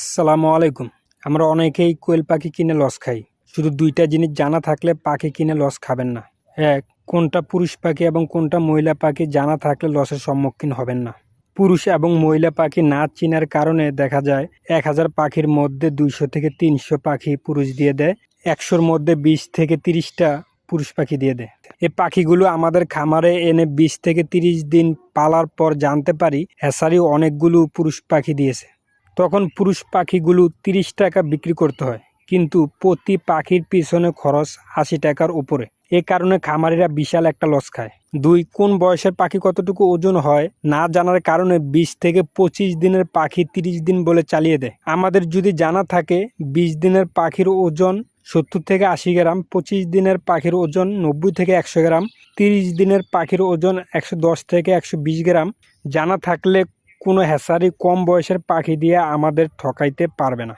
আসসালামু আলাইকুম। আমরা অনেকেই কোয়েল পাখি কিনে লস খাই। শুধু দুইটা জিনিস জানা থাকলে পাখি কিনে লস খাবেন না। এক, কোনটা পুরুষ পাখি এবং কোনটা মহিলা পাখি জানা থাকলে লসের সম্মুখীন হবেন না। পুরুষ এবং মহিলা পাখি না চিনার কারণে দেখা যায়, এক হাজার পাখির মধ্যে দুইশো থেকে তিনশো পাখি পুরুষ দিয়ে দেয়, একশোর মধ্যে বিশ থেকে তিরিশটা পুরুষ পাখি দিয়ে দেয়। এই পাখিগুলো আমাদের খামারে এনে বিশ থেকে তিরিশ দিন পালার পর জানতে পারি হ্যাসারি অনেকগুলো পুরুষ পাখি দিয়েছে। তখন পুরুষ পাখিগুলো তিরিশ টাকা বিক্রি করতে হয়। কিন্তু প্রতি পাখির পিছনে খরচ আশি টাকার উপরে। এ কারণে খামারিরা বিশাল একটা লস খায়। দুই, কোন বয়সের পাখি কতটুকু ওজন হয় না জানার কারণে বিশ থেকে পঁচিশ দিনের পাখি তিরিশ দিন বলে চালিয়ে দেয়। আমাদের যদি জানা থাকে, বিশ দিনের পাখির ওজন সত্তর থেকে আশি গ্রাম, পঁচিশ দিনের পাখির ওজন নব্বই থেকে একশো গ্রাম, তিরিশ দিনের পাখির ওজন একশো দশ থেকে একশো বিশ গ্রাম। জানা থাকলে কোনো হ্যাচারি কম বয়সের পাখি দিয়ে আমাদের ঠকাইতে পারবে না।